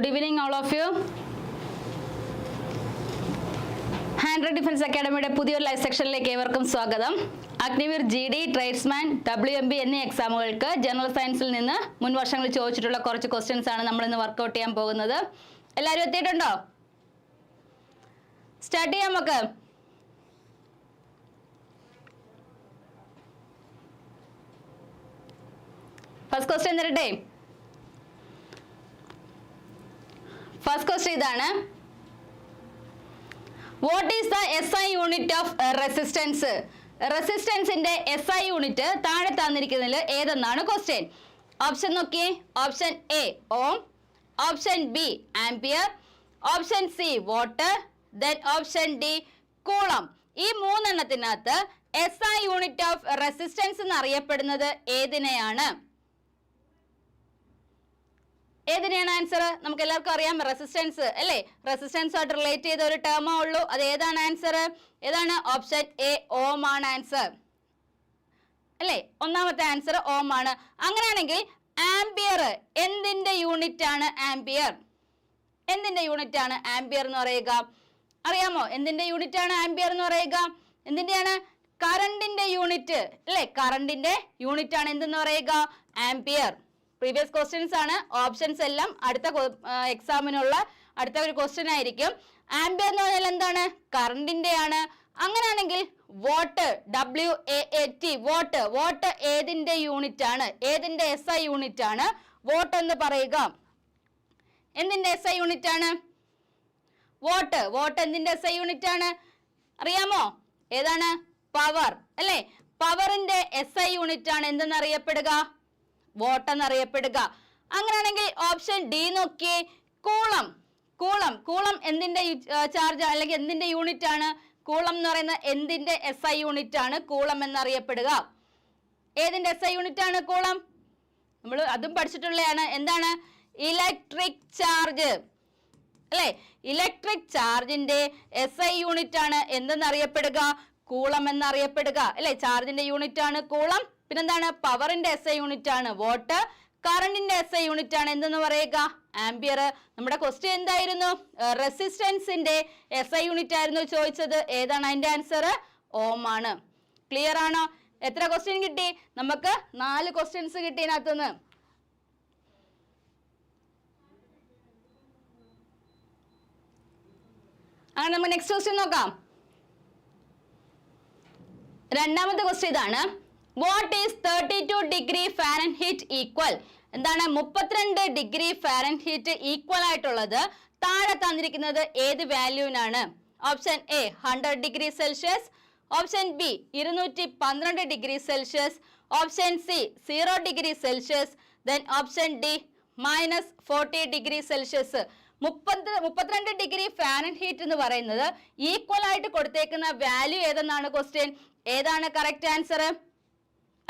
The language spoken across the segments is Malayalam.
Good evening all of you hundred defence അക്കാഡമിയുടെ പുതിയൊരു ലൈവ് സെക്ഷനിലേക്ക് ഏവർക്കും സ്വാഗതം. Agniveer G D tradesman W M B എന്നീ എക്സാമുകൾക്ക് ജനറൽ സയൻസിൽ നിന്ന് മുൻ വർഷങ്ങളിൽ ചോദിച്ചിട്ടുള്ള കുറച്ച് ക്വസ്റ്റ്യൻസ് ആണ് നമ്മൾ ഇന്ന് വർക്കൗട്ട് ചെയ്യാൻ പോകുന്നത്. എല്ലാവരും എത്തിയിട്ടുണ്ടോ? സ്റ്റാർട്ട് ചെയ്യാം നമുക്ക്. ഫസ്റ്റ് ക്വസ്റ്റ്യൻ തരട്ടെ. ഫസ്റ്റ് ക്വസ്റ്റ്യൻ ഇതാണ്. What is the S I unit of resistance റെസിസ്റ്റൻസിന്റെ എസ് ഐ യൂണിറ്റ് താഴെ തന്നിരിക്കുന്നതിൽ ഏതെന്നാണ് ക്വസ്റ്റ്യൻ ഓപ്ഷൻ നോക്കിയേ. Option A ohm option B ampere option C water then option D coulomb ഈ മൂന്നെണ്ണത്തിനകത്ത് S I unit of resistance എന്നറിയപ്പെടുന്നത് ഏതിനെയാണ്? ഏതിനെയാണ് ആൻസർ നമുക്ക് എല്ലാവർക്കും അറിയാം റെസിസ്റ്റൻസ് അല്ലേ? റെസിസ്റ്റൻസ് ആയിട്ട് റിലേറ്റ് ചെയ്ത ഒരു ടേമേ ഉള്ളൂ. അത് ഏതാണ് ആൻസർ ഏതാണ്? ഓപ്ഷൻ എ ഓം ആണ് ആൻസർ അല്ലേ? ഒന്നാമത്തെ ആൻസർ ഓം ആണ്. അങ്ങനെയാണെങ്കിൽ ആംബിയർ എന്തിന്റെ യൂണിറ്റ് ആണ് ആംബിയർ? എന്തിന്റെ യൂണിറ്റ് ആണ് ആംബിയർ എന്ന് പറയുക? അറിയാമോ? എന്തിന്റെ യൂണിറ്റ് ആണ് ആംബിയർ എന്ന് പറയുക? എന്തിന്റെയാണ് കറണ്ടിന്റെ യൂണിറ്റ് അല്ലേ? കറണ്ടിന്റെ യൂണിറ്റ് ആണ് എന്തെന്ന് പറയുക? ആംപിയർ പ്രീവിയസ് ക്വസ്റ്റ്യൻസ് ആണ്. ഓപ്ഷൻസ് എല്ലാം അടുത്ത എക്സാമിനുള്ള അടുത്ത ഒരു ക്വസ്റ്റ്യൻ ആയിരിക്കും. ആംബിയർ എന്ന് പറഞ്ഞാൽ എന്താണ്? കറണ്ടിന്റെ ആണ്. അങ്ങനെയാണെങ്കിൽ watt W A T watt watt ഏതിന്റെ യൂണിറ്റ് ആണ്? ഏതിന്റെ എസ് ഐ യൂണിറ്റ് ആണ്? വോട്ട് എന്ന് പറയുക. എന്തിന്റെ എസ് ഐ യൂണിറ്റ് ആണ്? വോട്ട് വോട്ട് എന്തിന്റെ എസ് ഐ യൂണിറ്റ് ആണ്? അറിയാമോ? ഏതാണ്? പവർ അല്ലേ? പവറിന്റെ എസ് ഐ യൂണിറ്റ് ആണ്. എന്തെന്ന് അറിയപ്പെടുക? വോട്ട് എന്നറിയപ്പെടുക അങ്ങനെയാണെങ്കിൽ ഓപ്ഷൻ ഡി നോക്കിയേ. കൂളം. കൂളം. കൂളം എന്തിന്റെ ചാർജ് അല്ലെങ്കിൽ എന്തിന്റെ യൂണിറ്റ് ആണ്? കൂളം എന്ന് പറയുന്ന എന്തിന്റെ എസ് ഐ യൂണിറ്റ് ആണ്? കൂളം എന്നറിയപ്പെടുക. ഏതിന്റെ എസ് ഐ യൂണിറ്റ് ആണ് കൂളം? നമ്മൾ അതും പഠിച്ചിട്ടുള്ളതാണ്. എന്താണ്? ഇലക്ട്രിക് ചാർജ് അല്ലേ? ഇലക്ട്രിക് ചാർജിന്റെ എസ് ഐ യൂണിറ്റ് ആണ്. എന്തെന്നറിയപ്പെടുക? കൂളം എന്നറിയപ്പെടുക. അല്ലേ? ചാർജിന്റെ യൂണിറ്റ് ആണ് കൂളം. പിന്നെന്താണ്? പവറിന്റെ എസ് ഐ യൂണിറ്റ് ആണ്. വോട്ട് കറണ്ടിന്റെ എസ് ഐ യൂണിറ്റ് ആണ്. എന്തെന്ന് പറയുക? ആംബിയർ നമ്മുടെ ക്വസ്റ്റ്യൻ എന്തായിരുന്നു? റെസിസ്റ്റൻസിന്റെ എസ് ഐ യൂണിറ്റ് ആയിരുന്നു ചോദിച്ചത്. ഏതാണ് അതിന്റെ ആൻസർ ഓം ആണ്. ക്ലിയർ ആണോ? എത്ര ക്വസ്റ്റ്യൻ കിട്ടി? നമുക്ക് നാല് ക്വസ്റ്റ്യൻസ് കിട്ടി ഇതിനകത്തുനിന്ന്. അങ്ങനെ നമുക്ക് നെക്സ്റ്റ് ക്വസ്റ്റ്യൻ നോക്കാം. രണ്ടാമത്തെ ക്വസ്റ്റ്യൻ ഇതാണ്. What is thirty two degree Fahrenheit equal എന്താണ് മുപ്പത്തിരണ്ട് ഡിഗ്രി ഫാരൻ ഹീറ്റ് ഈക്വൽ ആയിട്ടുള്ളത്? താഴെ തന്നിരിക്കുന്നത് ഏത് വാല്യൂവിനാണ് option A hundred degree Celsius option B ഇരുന്നൂറ്റി പന്ത്രണ്ട് degree Celsius option C zero degree Celsius then option D minus forty degree Celsius മുപ്പത് മുപ്പത്തിരണ്ട് ഡിഗ്രി ഫാരൻ ഹീറ്റ് എന്ന് പറയുന്നത് ഈക്വൽ ആയിട്ട് കൊടുത്തേക്കുന്ന വാല്യൂ ഏതെന്നാണ് ക്വസ്റ്റ്യൻ ഏതാണ് കറക്റ്റ് ആൻസർ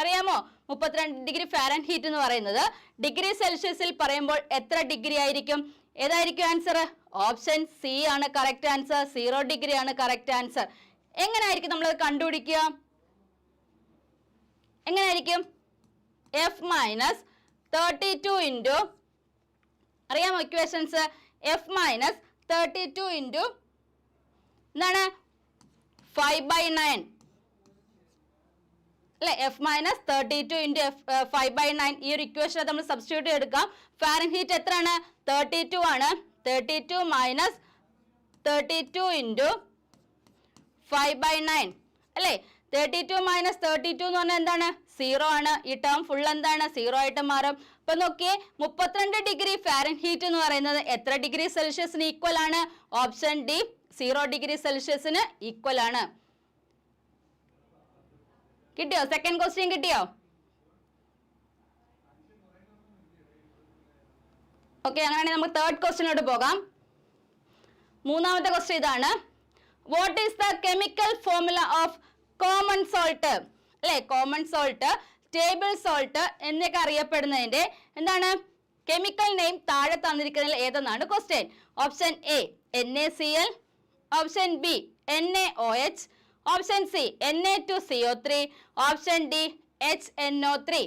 അറിയാമോ? മുപ്പത്തിരണ്ട് ഡിഗ്രി ഫാരൻ ഹീറ്റ് എന്ന് പറയുന്നത്. ഡിഗ്രി സെൽഷ്യസിൽ പറയുമ്പോൾ എത്ര ഡിഗ്രി ആയിരിക്കും? ഏതായിരിക്കും ആൻസർ? ഓപ്ഷൻ സി ആണ് കറക്റ്റ് ആൻസർ. സീറോ ഡിഗ്രി ആണ് കറക്റ്റ് ആൻസർ. എങ്ങനെയായിരിക്കും നമ്മൾ കണ്ടുപിടിക്കുക? എങ്ങനെയായിരിക്കും F minus thirty two into അറിയാമോ equations F minus thirty two into എന്താണ്? ഫൈവ് ബൈ നയൻ അല്ലെ F minus thirty two into F five by nine ഈ ഒരു ഇക്വേഷൻ നമ്മൾ സബ്സ്റ്റിറ്റ്യൂട്ട് എടുക്കാം. ഫാരൻ ഹീറ്റ് എത്രയാണ്? തേർട്ടി ടു ആണ്. Thirty two minus thirty two into five by nine അല്ലേ thirty two minus thirty two എന്ന് പറഞ്ഞാൽ എന്താണ്? സീറോ ആണ്. ഈ ടേം ഫുൾ എന്താണ്? സീറോ ആയിട്ട് മാറും. അപ്പൊ നോക്കിയേ മുപ്പത്തിരണ്ട് ഡിഗ്രി ഫാരൻ ഹീറ്റ് എന്ന് പറയുന്നത് എത്ര ഡിഗ്രി സെൽഷ്യസിന് ഈക്വൽ ആണ്? ഓപ്ഷൻ ഡി സീറോ ഡിഗ്രി സെൽഷ്യസിന് ഈക്വൽ ആണ്. കിട്ടിയോ? സെക്കൻഡ് ക്വസ്റ്റ്യൻ കിട്ടിയോ? ഓക്കെ അങ്ങനെയാണെങ്കിൽ നമുക്ക് തേർഡ് ക്വസ്റ്റ്യനോട്ട് പോകാം. മൂന്നാമത്തെ ക്വസ്റ്റ്യൻ ഇതാണ്. What is the chemical formula of common salt അല്ലെ? കോമൺ സോൾട്ട് ടേബിൾ സോൾട്ട് എന്നൊക്കെ അറിയപ്പെടുന്നതിന്റെ എന്താണ്? കെമിക്കൽ നെയിം താഴെ തന്നിരിക്കുന്നതിൽ ഏതെന്നാണ് question option A N A C L option B N A O H option C N A two C O three option D H N O three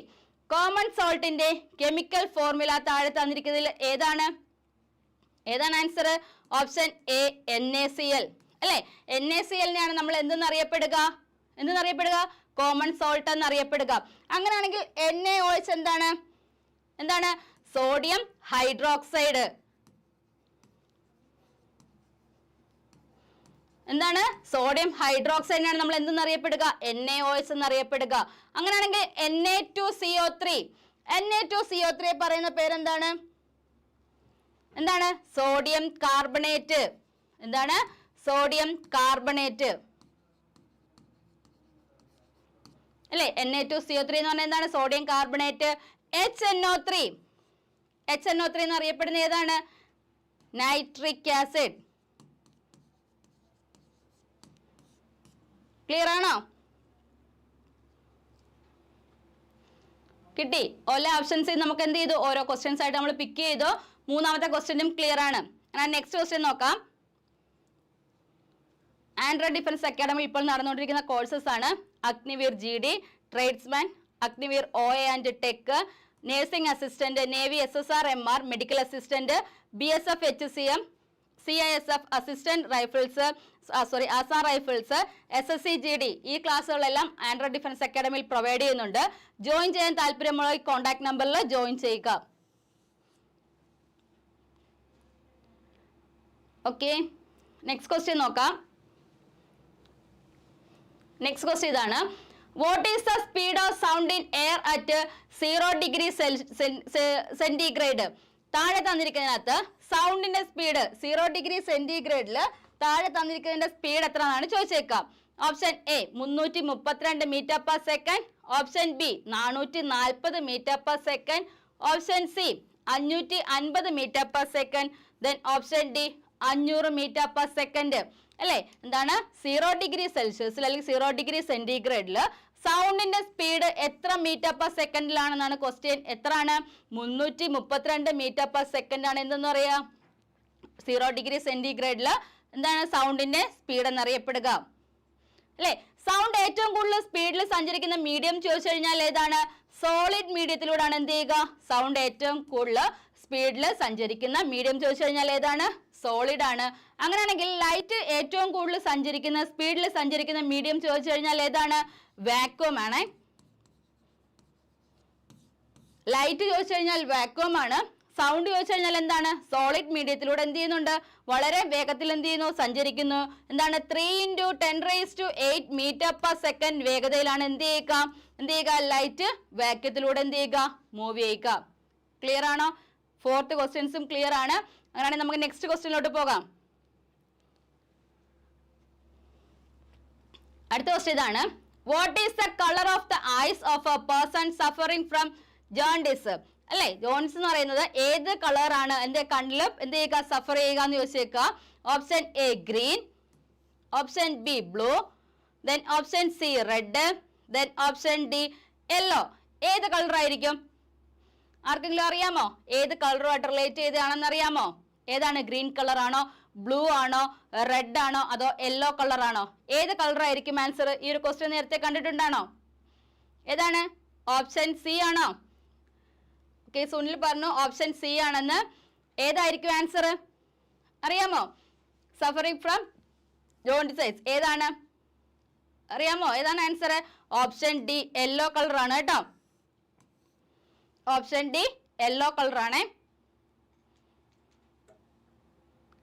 common സോൾട്ടിന്റെ chemical formula താഴെ തന്നിരിക്കുന്നതിൽ ഏതാണ്? ഏതാണ് answer option A N A C L അല്ലെ? എൻ എ സി എല്ലിനെയാണ് നമ്മൾ എന്തെന്ന് അറിയപ്പെടുക എന്തെന്ന് അറിയപ്പെടുക കോമൺ സോൾട്ട് എന്ന് അറിയപ്പെടുക അങ്ങനെയാണെങ്കിൽ എൻ എ ഒ എച്ച് എന്താണ്? എന്താണ്? സോഡിയം ഹൈഡ്രോക്സൈഡ് എന്താണ്? സോഡിയം ഹൈഡ്രോക്സൈഡിനാണ് നമ്മൾ എന്തെന്ന് അറിയപ്പെടുക? എൻ എ ഒ എസ് എന്നറിയപ്പെടുക അങ്ങനെയാണെങ്കിൽ N A two C O three N A two C O three പറയുന്ന പേരെന്താണ്? എന്താണ്? സോഡിയം കാർബണേറ്റ് എന്താണ്? സോഡിയം കാർബണേറ്റ് അല്ലേ? N A two C O three എന്ന് പറഞ്ഞാൽ എന്താണ്? Sodium carbonate H N O three H N O three എന്ന് അറിയപ്പെടുന്ന ഏതാണ്? നൈട്രിക് ആസിഡ് ക്ലിയർ ആണോ? കിട്ടി. ഓരോ ഓപ്ഷൻസ് നമുക്ക് എന്ത് ചെയ്തു? ഓരോ ക്വസ്റ്റ്യൻസ് ആയിട്ട് നമ്മൾ പിക്ക് ചെയ്തു. മൂന്നാമത്തെ ക്വസ്റ്റ്യനും ക്ലിയർ ആണ്. ഞാൻ നെക്സ്റ്റ് ക്വസ്റ്റ്യൻ നോക്കാം. ആൻഡ്രോയിഡ് ഡിഫൻസ് അക്കാഡമി ഇപ്പോൾ നടന്നുകൊണ്ടിരിക്കുന്ന കോഴ്സസ് ആണ്. Agniveer G D tradesman Agniveer O A and tech nursing assistant navy S S R M R medical assistant B S F H C M C I S F assistant rifles sorry Assam rifles S S C G D ഈ ക്ലാസ്സുകളെല്ലാം ആൻഡ്രോയിഡ് ഡിഫൻസ് അക്കാഡമിയിൽ പ്രൊവൈഡ് ചെയ്യുന്നുണ്ട്. ജോയിൻ ചെയ്യാൻ താല്പര്യമുള്ള ഈ കോൺടാക്ട് നമ്പറിൽ ജോയിൻ ചെയ്യുക. ഓക്കെ നെക്സ്റ്റ് ക്വസ്റ്റ്യൻ നോക്കാം. നെക്സ്റ്റ് ക്വസ്റ്റ്യൻ ഇതാണ്. What is the speed of sound in air at zero degree centigrade താഴെ തന്നിരിക്കുന്നതിനകത്ത് സൗണ്ടിന്റെ സ്പീഡ് സീറോ ഡിഗ്രി സെന്റിഗ്രേഡിൽ താഴെ തന്നിരിക്കുന്നതിന്റെ സ്പീഡ് എത്ര എന്നാണ് ചോദിച്ചേക്കാം. ഓപ്ഷൻ എ മുന്നൂറ്റി മുപ്പത്തിരണ്ട് metre per second option B നാനൂറ്റി നാൽപ്പത് metre per second option C അഞ്ഞൂറ്റി അൻപത് metre per second then option D അഞ്ഞൂറ് മീറ്റർ പെർ സെക്കൻഡ് അല്ലേ? എന്താണ്? സീറോ ഡിഗ്രി സെൽഷ്യസിൽ അല്ലെങ്കിൽ സീറോ ഡിഗ്രി സെന്റിഗ്രേഡിൽ സൗണ്ടിന്റെ സ്പീഡ് എത്ര മീറ്റർ പെർ സെക്കൻഡിലാണെന്നാണ് ക്വസ്റ്റ്യൻ എത്രയാണ്? മുന്നൂറ്റി മുപ്പത്തിരണ്ട് മീറ്റർ പെർ സെക്കൻഡ് ആണ്. എന്തെന്ന് പറയാ? സീറോ ഡിഗ്രി സെന്റിഗ്രേഡിൽ എന്താണ് സൗണ്ടിന്റെ സ്പീഡ് എന്നറിയപ്പെടുക. അല്ലെ? സൗണ്ട് ഏറ്റവും കൂടുതൽ സ്പീഡിൽ സഞ്ചരിക്കുന്ന മീഡിയം ചോദിച്ചു കഴിഞ്ഞാൽ ഏതാണ്? സോളിഡ് മീഡിയത്തിലൂടെയാണ് എന്ത് ചെയ്യുക? സൗണ്ട് ഏറ്റവും കൂടുതൽ സ്പീഡിൽ സഞ്ചരിക്കുന്ന മീഡിയം ചോദിച്ചു കഴിഞ്ഞാൽ ഏതാണ്? സോളിഡ് ആണ്. അങ്ങനെയാണെങ്കിൽ ലൈറ്റ് ഏറ്റവും കൂടുതൽ സഞ്ചരിക്കുന്ന സ്പീഡിൽ സഞ്ചരിക്കുന്ന മീഡിയം ചോദിച്ചു കഴിഞ്ഞാൽ ഏതാണ്? വാക്വം ആണ്. ലൈറ്റ് ചോദിച്ചു കഴിഞ്ഞാൽ വാക്വം ആണ്. സൗണ്ട് ചോദിച്ചു കഴിഞ്ഞാൽ എന്താണ്? സോളിഡ് മീഡിയത്തിലൂടെ എന്ത് ചെയ്യുന്നുണ്ട്? വളരെ വേഗത്തിൽ എന്ത് ചെയ്യുന്നു? സഞ്ചരിക്കുന്നു. എന്താണ്? Three into ten raise to eight metre per second വേഗതയിലാണ് എന്ത് ചെയ്യുക? എന്ത് ചെയ്യുക? ലൈറ്റ് വാക്യത്തിലൂടെ എന്ത് ചെയ്യുക? മൂവ് ചെയ്യുക. ക്ലിയർ ആണോ? ഫോർത്ത് ക്വസ്റ്റ്യൻസും ക്ലിയർ ആണ്. അങ്ങനെയാണെങ്കിൽ നമുക്ക് നെക്സ്റ്റ് ക്വസ്റ്റ്യനിലോട്ട് പോകാം. അടുത്ത ക്വസ്റ്റ്യൻ ഇതാണ്. What is the colour of the eyes of a person suffering from jaundice അല്ലേ? ജോൺസ് എന്ന് പറയുന്നത് ഏത് കളറാണ് എന്റെ കണ്ണിൽ എന്ത് ചെയ്യുക? സഫർ ചെയ്യുക എന്ന് ചോദിച്ചേക്കുക. Option A green option B blue then option C red then option D yellow ഏത് കളർ ആയിരിക്കും? ആർക്കെങ്കിലും അറിയാമോ? ഏത് കളറുമായിട്ട് റിലേറ്റ് ചെയ്തതാണെന്ന് അറിയാമോ? ഏതാണ്? ഗ്രീൻ കളർ ആണോ? ബ്ലൂ ആണോ? റെഡ് ആണോ? അതോ യെല്ലോ കളർ ആണോ? ഏത് കളറായിരിക്കും ആൻസർ ഈ ഒരു ക്വസ്റ്റ്യൻ നേരത്തെ കണ്ടിട്ടുണ്ടാണോ? ഏതാണ്? ഓപ്ഷൻ സി ആണോ? ഓക്കെ സുനിൽ പറഞ്ഞു ഓപ്ഷൻ സി ആണെന്ന്. ഏതായിരിക്കും ആൻസർ അറിയാമോ? സഫറിംഗ് ഫ്രം ജോണ്ടിസൈസ് ഏതാണ്? അറിയാമോ? ഏതാണ് answer option D yellow colour ആണ് കേട്ടോ. ഓപ്ഷൻ ഡി യെല്ലോ കളർ ആണ്.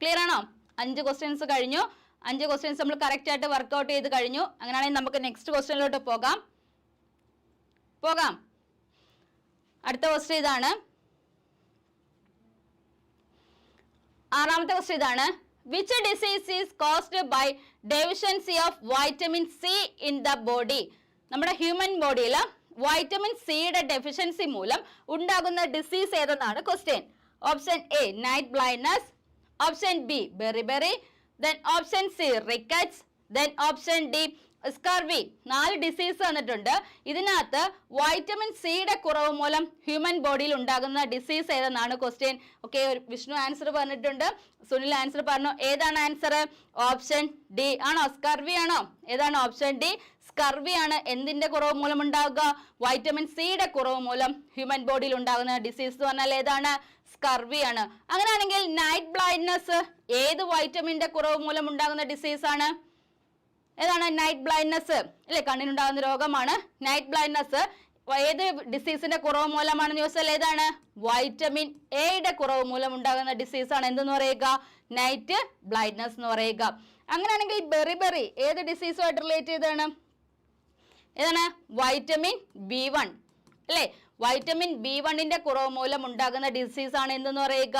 ക്ലിയർ ആണോ? അഞ്ച് ക്വസ്റ്റ്യൻസ് കഴിഞ്ഞു. അഞ്ച് ക്വസ്റ്റ്യൻസ് നമ്മൾ കറക്റ്റ് ആയിട്ട് വർക്ക്ഔട്ട് ചെയ്ത് കഴിഞ്ഞു. അങ്ങനെയാണെങ്കിൽ നമുക്ക് നെക്സ്റ്റ് ക്വസ്റ്റ്യനിലോട്ട് പോകാം. പോകാം. അടുത്ത ക്വസ്റ്റ്യൻ ഇതാണ്. ആറാമത്തെ ക്വസ്റ്റ്യൻ ഇതാണ്. Which disease is caused by deficiency of vitamin C in the body നമ്മുടെ ഹ്യൂമൻ ബോഡിയിൽ വൈറ്റമിൻ സിയുടെ ഡെഫിഷ്യൻസി മൂലം ഉണ്ടാകുന്ന disease ഏതെന്നാണ്? Question option A night blindness option B beriberi then option C rickets then option D scurvy നാല് ഡിസീസ് തന്നിട്ടുണ്ട് ഇതിനകത്ത് വൈറ്റമിൻ സിയുടെ കുറവ് മൂലം ഹ്യൂമൻ ബോഡിയിൽ ഉണ്ടാകുന്ന ഡിസീസ് ഏതെന്നാണ് ക്വസ്റ്റ്യൻ ഓക്കെ വിഷ്ണു ആൻസർ പറഞ്ഞിട്ടുണ്ട്. സുനിൽ ആൻസർ പറഞ്ഞു. ഏതാണ് ആൻസർ ഓപ്ഷൻ ഡി ആണോ? സ്കർവി ആണോ? ഏതാണ് ഓപ്ഷൻ ഡി സ്കർവി ആണ്. എന്തിന്റെ കുറവ് മൂലം ഉണ്ടാകുക വൈറ്റമിൻ സിയുടെ കുറവ് മൂലം ഹ്യൂമൻ ബോഡിയിൽ ഉണ്ടാകുന്ന ഡിസീസ് എന്ന് പറഞ്ഞാൽ ഏതാണ്? സ്കർവി ആണ്. അങ്ങനെയാണെങ്കിൽ നൈറ്റ് ബ്ലൈ ബ്ലൈൻഡ്നെസ് ഏത് വൈറ്റമിന്റെ കുറവ് മൂലം ഉണ്ടാകുന്ന ഡിസീസ് ആണ്? ഏതാണ്? നൈറ്റ് ബ്ലൈൻഡ്നെസ് അല്ലെ കണ്ണിനുണ്ടാകുന്ന രോഗമാണ്. നൈറ്റ് ബ്ലൈൻഡ്നെസ് ഏത് ഡിസീസിന്റെ കുറവ് മൂലമാണ് ന്യൂസ് ചോദിച്ചാൽ ഏതാണ് വൈറ്റമിൻ എയുടെ കുറവ് മൂലം ഉണ്ടാകുന്ന ഡിസീസ് ആണ്. എന്തെന്ന് പറയുക? നൈറ്റ് ബ്ലൈൻഡ്നെസ് എന്ന് പറയുക. അങ്ങനെയാണെങ്കിൽ ബെറി ബെറി ഏത് ഡിസീസുമായിട്ട് റിലേറ്റ് ചെയ്താണ് ഏതാണ്? വൈറ്റമിൻ ബി വൺ അല്ലേ വൈറ്റമിൻ ബി വണ്ണിന്റെ കുറവ് മൂലം ഉണ്ടാകുന്ന ഡിസീസ് ആണ് എന്തെന്ന് പറയുക?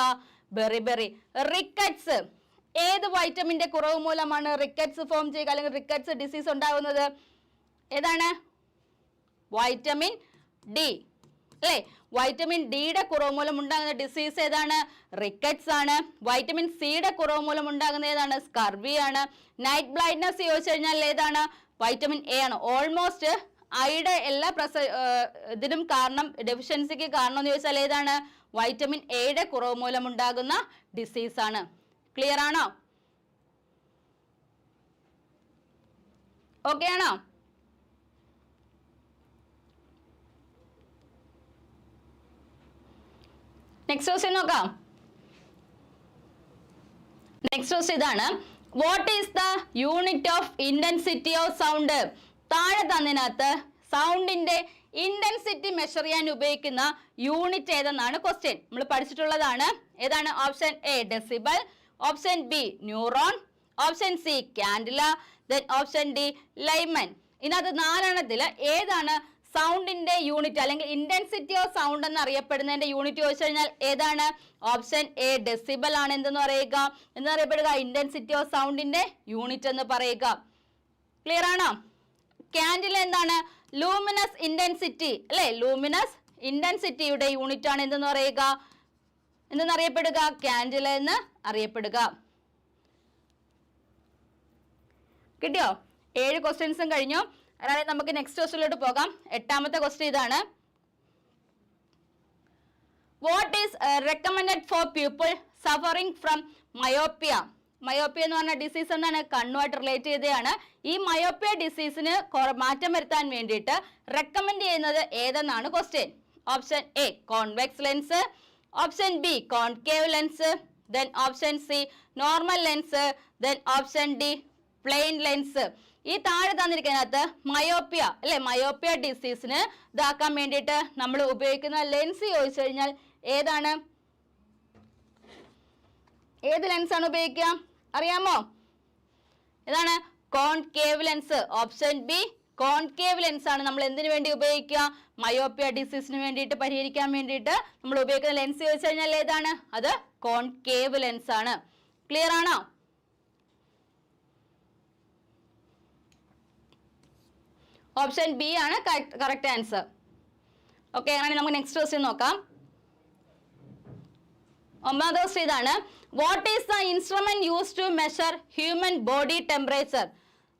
ബെറി ബെറി റിക്കറ്റ്സ് ഏത് വൈറ്റമിന്റെ കുറവ് മൂലമാണ് റിക്കറ്റ്സ് ഫോം ചെയ്യുക അല്ലെങ്കിൽ റിക്കറ്റ്സ് ഡിസീസ് ഉണ്ടാകുന്നത്? ഏതാണ്? വൈറ്റമിൻ ഡി അല്ലേ? വൈറ്റമിൻ ഡിയുടെ കുറവ് മൂലം ഉണ്ടാകുന്ന ഡിസീസ് ഏതാണ്? റിക്കറ്റ്സ് ആണ്. വൈറ്റമിൻ സിയുടെ കുറവ് മൂലം ഉണ്ടാകുന്ന ഏതാണ്? സ്കർവി ആണ്. നൈറ്റ് ബ്ലൈൻഡ്നെസ് ചോദിച്ചു കഴിഞ്ഞാൽ ഏതാണ്? വൈറ്റമിൻ എ ആണ്. ഓൾമോസ്റ്റ് ഐയുടെ എല്ലാ പ്രസ ഇതിനും കാരണം ഡെഫിഷ്യൻസിക്ക് കാരണം എന്ന് ചോദിച്ചാൽ ഏതാണ്? വൈറ്റമിൻ എയുടെ കുറവ് മൂലം ഉണ്ടാകുന്ന ഡിസീസ് ആണ്. ക്ലിയർ ആണോ? ഓക്കെ ആണോ? നെക്സ്റ്റ് ക്വസ്റ്റ്യൻ നോക്കാം. നെക്സ്റ്റ് ക്വസ്റ്റ്യൻ ഇതാണ്. What is the unit of intensity of sound താഴെ തന്നതിനകത്ത് സൗണ്ടിന്റെ ഇന്റൻസിറ്റി മെഷർ ചെയ്യാൻ ഉപയോഗിക്കുന്ന യൂണിറ്റ് ഏതെന്നാണ് ക്വസ്റ്റ്യൻ നമ്മൾ പഠിച്ചിട്ടുള്ളതാണ്. ഏതാണ്? Option A decibel option B neuron option C candela then option D lumen ഇതിനകത്ത് നാലെണ്ണത്തിൽ ഏതാണ് സൗണ്ടിന്റെ യൂണിറ്റ് അല്ലെങ്കിൽ ഇന്റൻസിറ്റി ഓഫ് സൗണ്ട് എന്ന് അറിയപ്പെടുന്നതിന്റെ യൂണിറ്റ് ചോദിച്ചു കഴിഞ്ഞാൽ ഏതാണ്? ഓപ്ഷൻ എ ഡെസിബൽ ആണ് എന്തെന്ന് പറയുക. എന്ന് അറിയപ്പെടുക? ഇന്റൻസിറ്റി ഓഫ് സൗണ്ടിന്റെ യൂണിറ്റ് എന്ന് പറയുക. ക്ലിയർ ആണോ? കാൻഡിൽ എന്താണ്? ലൂമിനസ് ഇന്റൻസിറ്റി അല്ലെ? ലൂമിനസ് ഇന്റൻസിറ്റിയുടെ യൂണിറ്റ് ആണ് എന്തെന്ന് പറയുക? എന്തെന്ന് അറിയപ്പെടുക ക്യാൻഡിൽ എന്ന് അറിയപ്പെടുക. കിട്ടിയോ? ഏഴ് ക്വസ്റ്റ്യൻസും കഴിഞ്ഞു. അതായത് നമുക്ക് നെക്സ്റ്റ് ക്വസ്റ്റ്യനിലോട്ട് പോകാം. എട്ടാമത്തെ ക്വസ്റ്റ്യൻ ഇതാണ്. What is recommended for people suffering from myopia myopia എന്ന് പറഞ്ഞ ഡിസീസ് എന്താണ്? കണ്ണുമായിട്ട് റിലേറ്റ് ചെയ്തതാണ്. ഈ മയോപ്പിയ ഡിസീസിന് മാറ്റം വരുത്താൻ വേണ്ടിയിട്ട് റെക്കമെൻഡ് ചെയ്യുന്നത് ഏതെന്നാണ് question option A convex lens option B concave lens then option C normal lens then option D plain lens ഈ താഴെ തന്നിരിക്കുന്നതിനകത്ത് മയോപ്പിയ അല്ലെ? മയോപ്പിയ ഡിസീസിന് ഇതാക്കാൻ വേണ്ടിയിട്ട് നമ്മൾ ഉപയോഗിക്കുന്ന ലെൻസ് ചോദിച്ചു കഴിഞ്ഞാൽ ഏതാണ്? ഏത് ലെൻസ് ആണ് ഉപയോഗിക്കുക? അറിയാമോ? ഏതാണ്? Concave lens option B concave lens ആണ്. നമ്മൾ എന്തിനു വേണ്ടി ഉപയോഗിക്കുക? മയോപ്പിയ ഡിസീസിന് വേണ്ടിയിട്ട് പരിഹരിക്കാൻ വേണ്ടിയിട്ട് നമ്മൾ ഉപയോഗിക്കുന്ന ലെൻസ് ചോദിച്ചു കഴിഞ്ഞാൽ ഏതാണ്? അത് കോൺകേവ് ലെൻസ് ആണ്. ക്ലിയർ ആണോ? ഓപ്ഷൻ ബി ആണ് കറക്റ്റ് ആൻസർ ഓക്കെ അങ്ങനെ നമുക്ക് നെക്സ്റ്റ് ക്വസ്റ്റ്യൻ നോക്കാം. ഒമ്പതാം ക്വസ്റ്റ്യൻ ഇതാണ്. What is the instrument use to measure human body temperature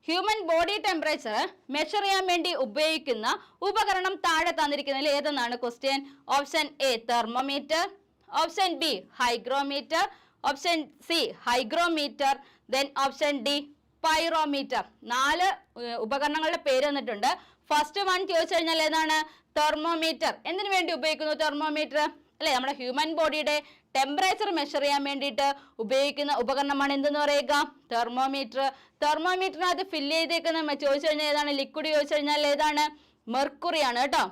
human body temperature measure ചെയ്യാൻ വേണ്ടി ഉപയോഗിക്കുന്ന ഉപകരണം താഴെ തന്നിരിക്കുന്നതിൽ ഏതെന്നാണ് question option A thermometer option B hygrometer option C hygrometer then option D pyrometer നാല് ഉപകരണങ്ങളുടെ പേര് തന്നിട്ടുണ്ട്. ഫസ്റ്റ് വൺ ചോദിച്ചു കഴിഞ്ഞാൽ ഏതാണ്? തെർമോമീറ്റർ എന്തിനു വേണ്ടി ഉപയോഗിക്കുന്നു തെർമോമീറ്റർ അല്ലെ നമ്മുടെ ഹ്യൂമൻ ബോഡിയുടെ ടെമ്പറേച്ചർ മെഷർ ചെയ്യാൻ വേണ്ടിയിട്ട് ഉപയോഗിക്കുന്ന ഉപകരണമാണ് എന്തെന്ന് പറയുക? തെർമോമീറ്റർ തെർമോമീറ്ററിനകത്ത് ഫില്ല് ചെയ്തേക്കുന്ന ചോദിച്ചു കഴിഞ്ഞാൽ ഏതാണ്? ലിക്വിഡ് ചോദിച്ചു കഴിഞ്ഞാൽ ഏതാണ്? മെർക്കുറിയാണ് കേട്ടോ.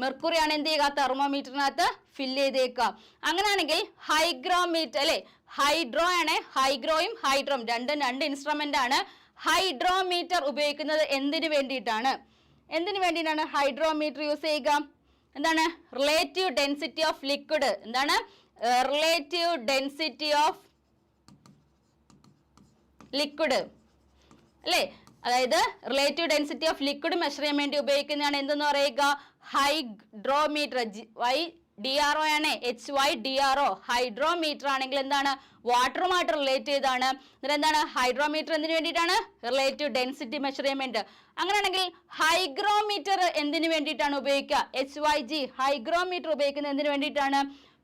മെർക്കുറിയാണ് എന്ത് ചെയ്യുക? തെർമോമീറ്ററിനകത്ത് ഫില്ല് ചെയ്തേക്കുക. അങ്ങനെയാണെങ്കിൽ ഹൈഗ്രോമീറ്റർ അല്ലെ? ഹൈഡ്രോ ആണ് ഹൈഗ്രോയും ഹൈഡ്രോയും രണ്ടും രണ്ട് ഇൻസ്ട്രുമെന്റ് ആണ് ഹൈഡ്രോമീറ്റർ ഉപയോഗിക്കുന്നത് എന്തിനു വേണ്ടിയിട്ടാണ്? എന്തിനു വേണ്ടിയിട്ടാണ് ഹൈഡ്രോമീറ്റർ യൂസ് ചെയ്യുക? എന്താണ്? റിലേറ്റീവ് ഡെൻസിറ്റി ഓഫ് ലിക്വിഡ് എന്താണ്? റിലേറ്റീവ് ഡെൻസിറ്റി ഓഫ് ലിക്വിഡ് അല്ലേ? അതായത് relative density of liquid measure ചെയ്യാൻ വേണ്ടി ഉപയോഗിക്കുന്നതാണ് എന്തെന്ന് പറയുക? Hydrometer Y D R O ആണ്. H Y D R O hydrometer ആണെങ്കിൽ എന്താണ്? വാട്ടറുമായിട്ട് റിലേറ്റ് ചെയ്താണ്. എന്നിട്ട് എന്താണ്? ഹൈഡ്രോമീറ്റർ എന്തിനു വേണ്ടിയിട്ടാണ്? റിലേറ്റീവ് ഡെൻസിറ്റി മെഷർ ചെയ്യാൻ വേണ്ടി. അങ്ങനെയാണെങ്കിൽ ഹൈഗ്രോമീറ്റർ എന്തിനു വേണ്ടിയിട്ടാണ് ഉപയോഗിക്കുക? എച്ച് വൈ ജി ഹൈഗ്രോമീറ്റർ ഉപയോഗിക്കുന്നത് എന്തിനു വേണ്ടിയിട്ടാണ്?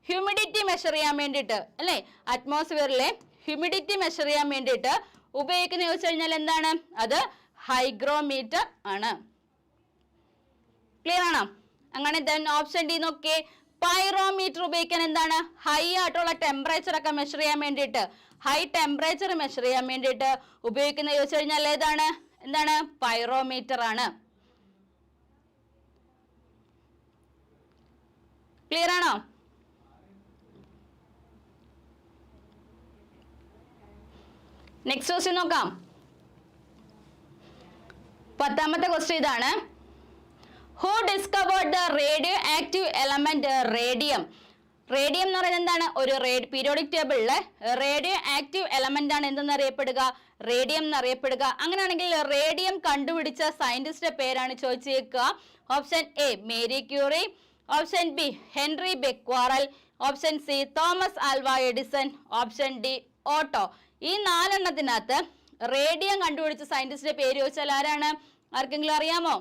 ഹ്യൂമിഡിറ്റി മെഷർ ചെയ്യാൻ വേണ്ടിയിട്ട്. അല്ലേ? അറ്റ്മോസ്ഫിയറിലെ ഹ്യൂമിഡിറ്റി മെഷർ ചെയ്യാൻ വേണ്ടിയിട്ട് ഉപയോഗിക്കുന്ന ചോദിച്ചു കഴിഞ്ഞാൽ എന്താണ്? അത് ഹൈഗ്രോമീറ്റർ ആണ്. ക്ലിയർ ആണോ? അങ്ങനെ ദെൻ ഓപ്ഷൻ ഡി നോക്കിയേ. പൈറോമീറ്റർ ഉപയോഗിക്കാൻ എന്താണ്? ഹൈ ആയിട്ടുള്ള ടെമ്പറേച്ചർ ഒക്കെ മെഷർ ചെയ്യാൻ വേണ്ടിയിട്ട്. ഹൈ ടെമ്പറേച്ചർ മെഷർ ചെയ്യാൻ വേണ്ടിയിട്ട് ഉപയോഗിക്കുന്ന ചോദിച്ചു കഴിഞ്ഞാൽ ഏതാണ്? എന്താണ്? പൈറോമീറ്റർ ആണ്. ക്ലിയർ ആണോ? നെക്സ്റ്റ് ക്വസ്റ്റ്യൻ നോക്കാം. പത്താമത്തെ ക്വസ്റ്റ്യൻ ഇതാണ്. Who discovered the radioactive element radium radium എന്ന് പറയുന്നത് എന്താണ്? ഒരു പീരിയോഡിക് ടേബിളിലെ റേഡിയോ ആക്റ്റീവ് എലമെന്റ് ആണ് എന്തെന്ന് അറിയപ്പെടുക? റേഡിയം എന്ന് അറിയപ്പെടുക. അങ്ങനെയാണെങ്കിൽ റേഡിയം കണ്ടുപിടിച്ച സയന്റിസ്റ്റിന്റെ പേരാണ് ചോദിച്ചേക്കുക. Option A Marie Curie option B Henri Becquerel option C Thomas Alva Edison option D Otto ഈ നാലെണ്ണത്തിനകത്ത് റേഡിയം കണ്ടുപിടിച്ച സയന്റിസ്റ്റിന്റെ പേര് ചോദിച്ചാൽ ആരാണ്? ആർക്കെങ്കിലും അറിയാമോ?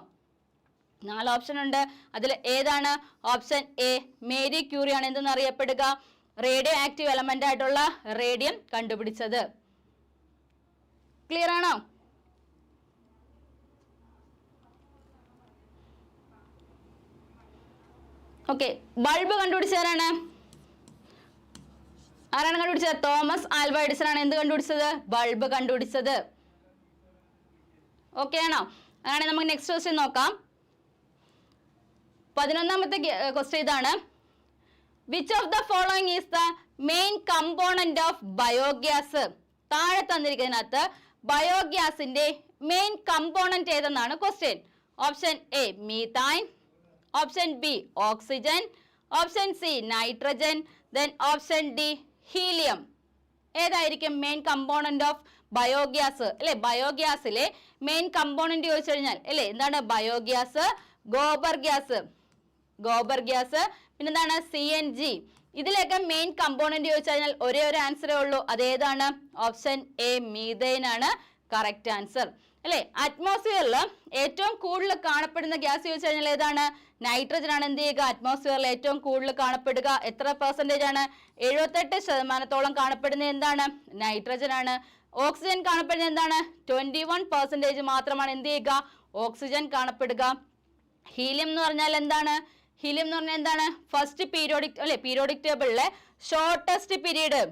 നാല് ഓപ്ഷൻ ഉണ്ട്. അതിൽ ഏതാണ്? ഓപ്ഷൻ എ മേരി ക്യൂറി ആണ്. എന്തെന്ന് അറിയപ്പെടുക? റേഡിയോ ആക്റ്റീവ് എലമെന്റ് ആയിട്ടുള്ള റേഡിയം കണ്ടുപിടിച്ചത്. ക്ലിയർ ആണോ? ഓക്കെ ബൾബ് കണ്ടുപിടിച്ചവരാണ്. ആരാണ് കണ്ടുപിടിച്ചത്? തോമസ് ആൽവ എഡിസൺ ആണ് എന്ത് കണ്ടുപിടിച്ചത്? ബൾബ് കണ്ടുപിടിച്ചത്. ഓക്കെ ആണോ? അങ്ങനെ നമുക്ക് നെക്സ്റ്റ് ക്വസ്റ്റ്യൻ നോക്കാം. പതിനൊന്നാമത്തെ ക്വസ്റ്റ്യൻ ഇതാണ്. Which of the following is the main component of biogas താഴെ തന്നിരിക്കുന്നതിനകത്ത് ബയോഗ്യാസിന്റെ main component ഏതെന്നാണ് question option A methane option B oxygen option C nitrogen then option D helium. ഏതായിരിക്കും മെയിൻ കമ്പോണന്റ് ഓഫ് ബയോഗ്യാസ് അല്ലെ ബയോഗ്യാസിലെ മെയിൻ കമ്പോണന്റ് ചോദിച്ചു കഴിഞ്ഞാൽ അല്ലെ എന്താണ് biogas gobar gas gobar gas പിന്നെന്താണ്? സി എൻ ജി ഇതിലൊക്കെ മെയിൻ കമ്പോണന്റ് ചോദിച്ചു കഴിഞ്ഞാൽ ഒരേ ഒരു ആൻസറേ ഉള്ളൂ. അതേതാണ്? ഓപ്ഷൻ എ മീതൈൻ ആണ്. കറക്റ്റ് ആൻസർ അല്ലെ? അറ്റ്മോസ്ഫിയറിൽ ഏറ്റവും കൂടുതൽ കാണപ്പെടുന്ന ഗ്യാസ് ചോദിച്ചു കഴിഞ്ഞാൽ ഏതാണ്? നൈട്രജൻ ആണ് എന്ത് ചെയ്യുക? അറ്റ്മോസ്ഫിയറിൽ ഏറ്റവും കൂടുതൽ കാണപ്പെടുക. എത്ര പെർസെന്റേജ് ആണ്? എഴുപത്തെട്ട് ശതമാനത്തോളം കാണപ്പെടുന്നത് എന്താണ്? നൈട്രജൻ ആണ്. ഓക്സിജൻ കാണപ്പെടുന്നത് എന്താണ്? ട്വന്റി വൺ പെർസെന്റേജ് മാത്രമാണ് എന്ത് ചെയ്യുക? ഓക്സിജൻ കാണപ്പെടുക. ഹീലിയം എന്ന് പറഞ്ഞാൽ എന്താണ്? ഹീലിയം എന്ന് പറഞ്ഞാൽ എന്താണ്? ഫസ്റ്റ് പീരിയോഡിക് അല്ലെ? പീരിയോഡിക് ടേബിളിലെ ഷോർട്ടസ്റ്റ് പീരീഡ്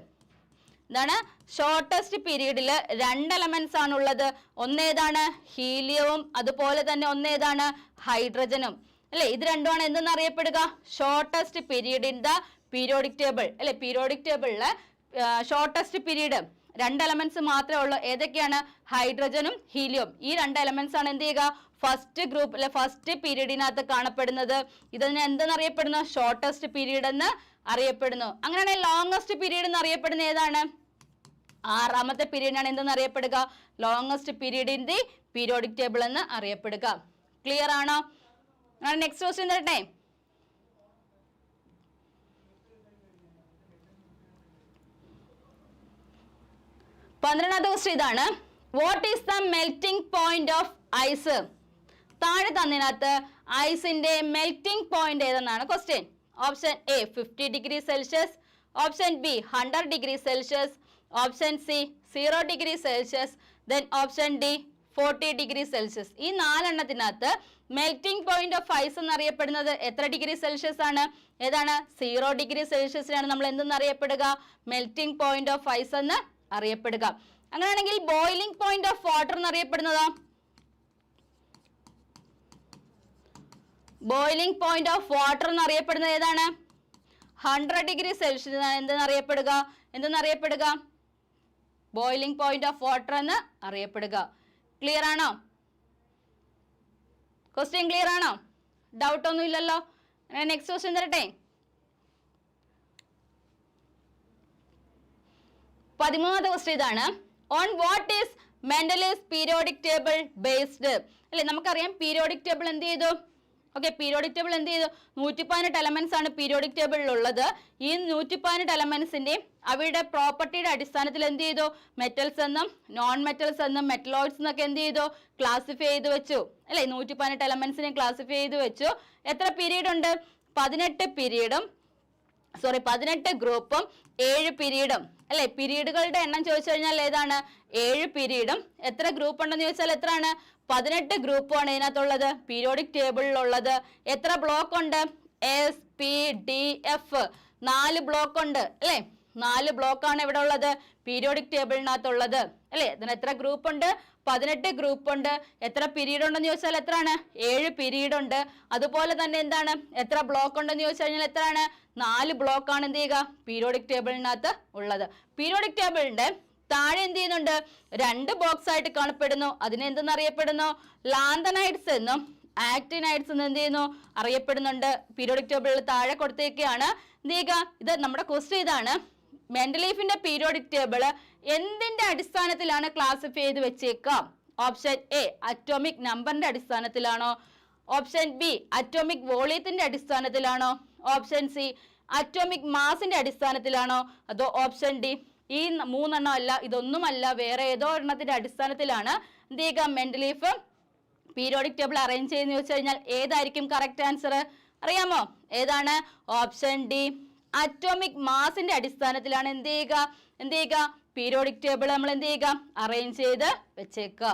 എന്താണ് ഷോർട്ടസ്റ്റ് പീരീഡിൽ രണ്ട് എലമെന്റ്സ് ആണ് ഉള്ളത് ഒന്നേതാണ് ഹീലിയവും അതുപോലെ തന്നെ ഒന്നേതാണ് ഹൈഡ്രജനും. അല്ലെ ഇത് രണ്ടുമാണ് എന്തെന്ന് അറിയപ്പെടുക? Shortest period in the periodic table അല്ലെ പീരിയോഡിക് ടേബിളിൽ ഷോർട്ടസ്റ്റ് പീരീഡ് രണ്ട് എലമെന്റ്സ് മാത്രമേ ഉള്ളൂ. ഏതൊക്കെയാണ്? ഹൈഡ്രജനും ഹീലിയവും. ഈ രണ്ട് എലമെന്റ്സ് ആണ് എന്ത് ചെയ്യുക? ഫസ്റ്റ് ഗ്രൂപ്പ് അല്ലെ ഫസ്റ്റ് പീരീഡിനകത്ത് കാണപ്പെടുന്നത്. ഇതിന് എന്തെന്ന് അറിയപ്പെടുന്നു? ഷോർട്ടസ്റ്റ് പീരീഡ് എന്ന് അറിയപ്പെടുന്നു. അങ്ങനെയാണെങ്കിൽ ലോങ്ങസ്റ്റ് പീരീഡ് എന്ന് അറിയപ്പെടുന്ന ഏതാണ്? ആറാമത്തെ പീരീഡാണ് എന്തെന്ന് അറിയപ്പെടുക? Longest period in the periodic table എന്ന് അറിയപ്പെടുക. ക്ലിയർ ആണോ? നെക്സ്റ്റ് ക്വസ്റ്റ്യൻ തരട്ടെ. പന്ത്രണ്ടാമത്തെ ക്വസ്റ്റ്യൻ ഇതാണ്. What is the melting point of ice താഴെ തന്നതിനകത്ത് ഐസിന്റെ melting point ഏതെന്നാണ് question option A fifty degree Celsius option B hundred degree Celsius option C zero degree Celsius then option D forty degree Celsius ഈ നാലെണ്ണത്തിനകത്ത് മെൽറ്റിംഗ് പോയിന്റ് ഓഫ് ഐസ് എന്നറിയപ്പെടുന്നത് എത്ര ഡിഗ്രി സെൽഷ്യസ് ആണ്? ഏതാണ്? സീറോ ഡിഗ്രി സെൽഷ്യസിനാണ് നമ്മൾ എന്തെന്ന് അറിയപ്പെടുക മെൽറ്റിംഗ് പോയിന്റ് ഓഫ് ഐസ് എന്ന് അറിയപ്പെടുക. അങ്ങനെയാണെങ്കിൽ ബോയിലിംഗ് പോയിന്റ് ഓഫ് വാട്ടർ എന്നറിയപ്പെടുന്നതോ? ബോയിലിംഗ് പോയിന്റ് ഓഫ് വാട്ടർ എന്നറിയപ്പെടുന്നത് ഏതാണ്? ഹൺഡ്രഡ് ഡിഗ്രി സെൽഷ്യസ് എന്തെന്നറിയപ്പെടുക? എന്തെന്നറിയപ്പെടുക? ബോയിലിംഗ് പോയിന്റ് ഓഫ് വാട്ടർ എന്ന് അറിയപ്പെടുക. ക്ലിയർ ആണോ? ക്വസ്റ്റ്യൻ ക്ലിയർ ആണോ? ഡൗട്ട് ഒന്നും ഇല്ലല്ലോ. നെക്സ്റ്റ് ക്വസ്റ്റ്യൻ തരട്ടെ? പതിമൂന്നാമത്തെ ക്വസ്റ്റ്യൻ ഇതാണ്. On what is Mendeleev's periodic table based അല്ലെ നമുക്കറിയാം പീരിയോഡിക് ടേബിൾ എന്ത് ചെയ്തു? ഓക്കെ പീരിയോഡിക് ടേബിൾ എന്ത് ചെയ്തു? നൂറ്റി പതിനെട്ട് എലമെന്റ്സ് ആണ് പീരിയോഡിക് ടേബിളിൽ ഉള്ളത്. ഈ നൂറ്റി പതിനെട്ട് എലമെന്റ്സിന്റെ അവയുടെ പ്രോപ്പർട്ടിയുടെ അടിസ്ഥാനത്തിൽ എന്ത് ചെയ്തു? മെറ്റൽസ് എന്നും നോൺ മെറ്റൽസ് എന്നും മെറ്റലോയിഡ്സ് എന്നൊക്കെ എന്ത് ചെയ്തു? ക്ലാസിഫൈ ചെയ്ത് വെച്ചു. അല്ലെ? നൂറ്റി പതിനെട്ട് എലമെന്റ്സിനെ ക്ലാസിഫൈ ചെയ്ത് വെച്ചു. എത്ര പീരീഡ് ഉണ്ട്? പതിനെട്ട് പീരീഡും സോറി പതിനെട്ട് ഗ്രൂപ്പും ഏഴ് പീരീഡും അല്ലെ? പീരീഡുകളുടെ എണ്ണം ചോദിച്ചു കഴിഞ്ഞാൽ ഏതാണ്? ഏഴ് പീരീഡും എത്ര ഗ്രൂപ്പ് ഉണ്ടെന്ന് ചോദിച്ചാൽ എത്രയാണ്? പതിനെട്ട് ഗ്രൂപ്പാണ് ഇതിനകത്തുള്ളത്. പീരിയോഡിക് ടേബിളിലുള്ളത് എത്ര ബ്ലോക്ക് ഉണ്ട്? എസ് പി ഡി എഫ് നാല് ബ്ലോക്ക് ഉണ്ട്. അല്ലേ? നാല് ബ്ലോക്കാണ് ഇവിടെ ഉള്ളത്. പീരിയോഡിക് ടേബിളിനകത്തുള്ളത് അല്ലേ? ഇതിന് എത്ര ഗ്രൂപ്പ് ഉണ്ട്? പതിനെട്ട് ഗ്രൂപ്പ് ഉണ്ട്. എത്ര പീരീഡ് ഉണ്ടെന്ന് ചോദിച്ചാൽ എത്രയാണ്? ഏഴ് പീരീഡ് ഉണ്ട് അതുപോലെ തന്നെ എന്താണ്? എത്ര ബ്ലോക്ക് ഉണ്ടെന്ന് ചോദിച്ചു കഴിഞ്ഞാൽ എത്രയാണ്? നാല് ബ്ലോക്കാണ് എന്ത് ചെയ്യുക? പീരിയോഡിക് ടേബിളിനകത്ത് ഉള്ളത്. പീരിയോഡിക് ടേബിളിന്റെ താഴെ എന്ത് ചെയ്യുന്നുണ്ട്? രണ്ട് ബോക്സ് ആയിട്ട് കാണപ്പെടുന്നു. അതിനെ എന്തെന്നറിയപ്പെടുന്നു ലാന്തനൈറ്റ്സ് എന്നും ആക്ടിനൈറ്റ്സ് എന്ന് എന്ത് ചെയ്യുന്നു? അറിയപ്പെടുന്നുണ്ട്. പീരിയോഡിക് ടേബിളിൽ താഴെ കൊടുത്തേക്കാണ്. എന്ത് ചെയ്യുക? ഇത് നമ്മുടെ ക്വസ്റ്റ് ഇതാണ്. മെന്റലീഫിന്റെ പീരിയോഡിക് ടേബിൾ എന്തിന്റെ അടിസ്ഥാനത്തിലാണ് ക്ലാസിഫൈ ചെയ്ത് വെച്ചേക്കാം? ഓപ്ഷൻ എ അറ്റോമിക് നമ്പറിന്റെ അടിസ്ഥാനത്തിലാണോ? ഓപ്ഷൻ ബി അറ്റോമിക് വോളിയത്തിന്റെ അടിസ്ഥാനത്തിലാണോ? ഓപ്ഷൻ സി അറ്റോമിക് മാസിന്റെ അടിസ്ഥാനത്തിലാണോ? അതോ ഓപ്ഷൻ ഡി ഈ മൂന്നെണ്ണം അല്ല ഇതൊന്നുമല്ല വേറെ ഏതോ എണ്ണത്തിന്റെ അടിസ്ഥാനത്തിലാണ് എന്ത് ചെയ്യുക? മെന്റലീഫ് പീരിയോഡിക് ടേബിൾ അറേഞ്ച് ചെയ്യുന്ന ചോദിച്ചു കഴിഞ്ഞാൽ ഏതായിരിക്കും കറക്റ്റ് ആൻസർ അറിയാമോ? ഏതാണ്? ഓപ്ഷൻ ഡി അറ്റോമിക് മാസിന്റെ അടിസ്ഥാനത്തിലാണ് എന്ത് ചെയ്യുക എന്ത് ചെയ്യുക പീരിയോഡിക് ടേബിൾ നമ്മൾ എന്ത് ചെയ്യുക അറേഞ്ച് ചെയ്ത് വെച്ചേക്കുക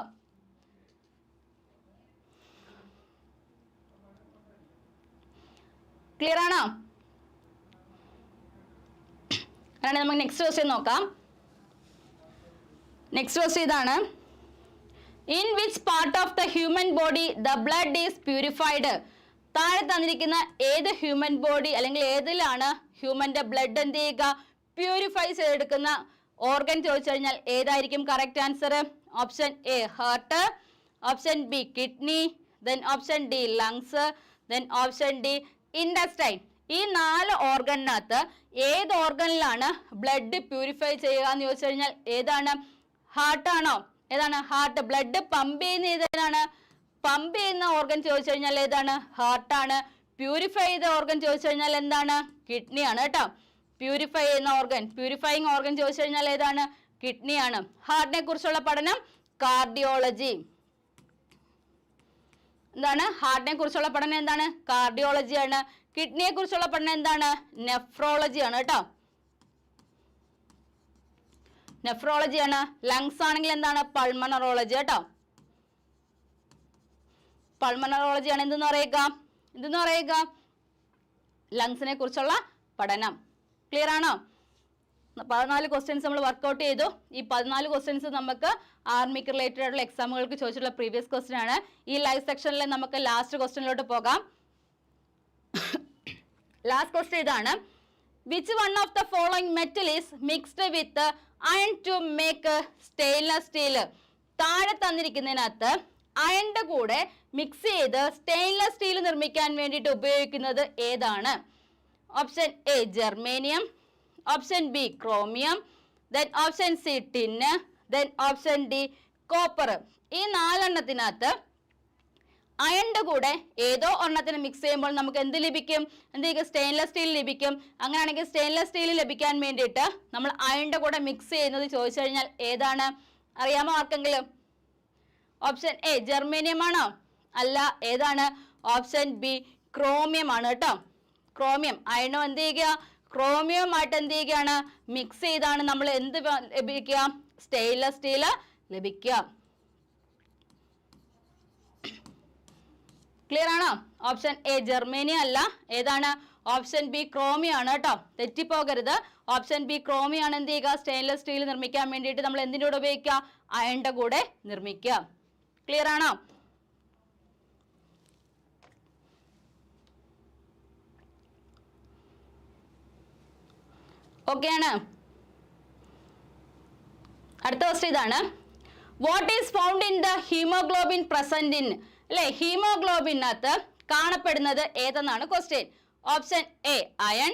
ക്ലിയർ ആണോ? അങ്ങനെ നമുക്ക് നെക്സ്റ്റ് ക്വസ്റ്റ്യൻ നോക്കാം. നെക്സ്റ്റ് ക്വസ്റ്റ്യൻ ഇതാണ്. In which part of the human body the blood is purified താഴെ തന്നിരിക്കുന്ന ഏത് ഹ്യൂമൻ ബോഡി അല്ലെങ്കിൽ ഏതിലാണ് ഹ്യൂമന്റെ ബ്ലഡ് എന്ത് ചെയ്യുക? പ്യൂരിഫൈ ചെയ്തെടുക്കുന്ന ഓർഗൻ ചോദിച്ചു കഴിഞ്ഞാൽ ഏതായിരിക്കും correct answer option A heart option B kidney then option D lungs then option D intestine ഈ നാല് ഓർഗനകത്ത് ഏത് ഓർഗനിലാണ് ബ്ലഡ് പ്യൂരിഫൈ ചെയ്യുക എന്ന് ചോദിച്ചു കഴിഞ്ഞാൽ ഏതാണ്? ഹാർട്ടാണോ ഏതാണ്? ഹാർട്ട് ബ്ലഡ് പമ്പ് ചെയ്യുന്ന ഏതാണ് പമ്പ് ചെയ്യുന്ന ഓർഗൻ ചോദിച്ചു കഴിഞ്ഞാൽ ഏതാണ്? ഹാർട്ടാണ് പ്യൂരിഫൈ ചെയ്ത ഓർഗൻ ചോദിച്ചു കഴിഞ്ഞാൽ എന്താണ്? കിഡ്നിയാണ് കേട്ടോ. പ്യൂരിഫൈ ചെയ്യുന്ന ഓർഗൻ പ്യൂരിഫൈങ് ഓർഗൻ ചോദിച്ചു കഴിഞ്ഞാൽ ഏതാണ്? കിഡ്നിയാണ് ഹാർട്ടിനെ കുറിച്ചുള്ള പഠനം കാർഡിയോളജി എന്താണ്? ഹാർട്ടിനെ കുറിച്ചുള്ള പഠനം എന്താണ്? കാർഡിയോളജിയാണ് കിഡ്നിയെ കുറിച്ചുള്ള പഠനം എന്താണ്? നെഫ്രോളജി ആണ് കേട്ടോ. നെഫ്രോളജി ആണ്. ലങ്സ് ആണെങ്കിൽ എന്താണ്? പൾമണറോളജി കേട്ടോ. പൾമണറോളജി ആണ് എന്തെന്ന് പറയുക? എന്തെന്ന് പറയുക? ലങ്സിനെ കുറിച്ചുള്ള പഠനം. ക്ലിയർ ആണോ? പതിനാല് ക്വസ്റ്റ്യൻസ് നമ്മൾ വർക്കൗട്ട് ചെയ്തു. ഈ പതിനാല് ക്വസ്റ്റ്യൻസ് നമുക്ക് ആർമിക്ക് റിലേറ്റഡ് ആയിട്ടുള്ള എക്സാമുകൾക്ക് ചോദിച്ചിട്ടുള്ള പ്രീവിയസ് ക്വസ്റ്റ്യൻ ആണ്. ഈ ലൈവ് സെക്ഷനിൽ നമുക്ക് ലാസ്റ്റ് ക്വസ്റ്റ്യനിലോട്ട് പോകാം. ലാസ്റ്റ് ക്വസ്റ്റ്യൻ ഇതാണ്. Which one of the following metal is mixed with iron to make stainless steel താഴെ തന്നിരിക്കുന്നതിനകത്ത് അയണിന്റെ കൂടെ മിക്സ് ചെയ്ത് സ്റ്റെയിൻലെസ് സ്റ്റീൽ നിർമ്മിക്കാൻ വേണ്ടിയിട്ട് ഉപയോഗിക്കുന്നത് ഏതാണ്? Option A germanium option B chromium then option C tin then option D copper ഈ നാലെണ്ണത്തിനകത്ത് അയണിന്റെ കൂടെ ഏതോ ഒരെണ്ണത്തിന് മിക്സ് ചെയ്യുമ്പോൾ നമുക്ക് എന്ത് ലഭിക്കും? എന്ത് ചെയ്യും സ്റ്റെയിൻലെസ് സ്റ്റീൽ ലഭിക്കും? അങ്ങനെയാണെങ്കിൽ സ്റ്റെയിൻലെസ് സ്റ്റീൽ ലഭിക്കാൻ വേണ്ടിയിട്ട് നമ്മൾ അയണിന്റെ കൂടെ മിക്സ് ചെയ്യുന്നത് ചോദിച്ചു കഴിഞ്ഞാൽ ഏതാണ്? അറിയാമോ ആർക്കെങ്കിലും? ഓപ്ഷൻ എ ജർമേനിയം ആണോ അല്ല ഏതാണ്? ഓപ്ഷൻ ബി ക്രോമിയം ആണ് കേട്ടോ. ക്രോമിയം അയണോ എന്ത് ചെയ്യുക? ക്രോമിയവുമായിട്ട് എന്ത് ചെയ്യുകയാണ്? മിക്സ് ചെയ്താണ് നമ്മൾ എന്ത് ലഭിക്കുക? സ്റ്റെയിൻലെസ് സ്റ്റീൽ ലഭിക്കുക. ക്ലിയർ ആണോ? ഓപ്ഷൻ എ ജർമ്മേനിയ അല്ല. ഏതാണ്? ഓപ്ഷൻ ബി ക്രോമിയ ആണ് കേട്ടോ. തെറ്റിപ്പോകരുത്. ഓപ്ഷൻ ബി ക്രോമിയാണ് എന്ത് ചെയ്യുക? സ്റ്റെയിൻലെസ് സ്റ്റീൽ നിർമ്മിക്കാൻ വേണ്ടിയിട്ട് നമ്മൾ എന്തിന്റെ കൂടെ ഉപയോഗിക്കുക? അയണിന്റെ കൂടെ നിർമ്മിക്കുക. ക്ലിയർ ആണോ? ഓക്കെ ആണ്. അടുത്ത ക്വസ്റ്റ് ഇതാണ്. What is found in the haemoglobin present in അല്ലെ ഹീമോഗ്ലോബിനകത്ത് കാണപ്പെടുന്നത് ഏതെന്നാണ് question option A iron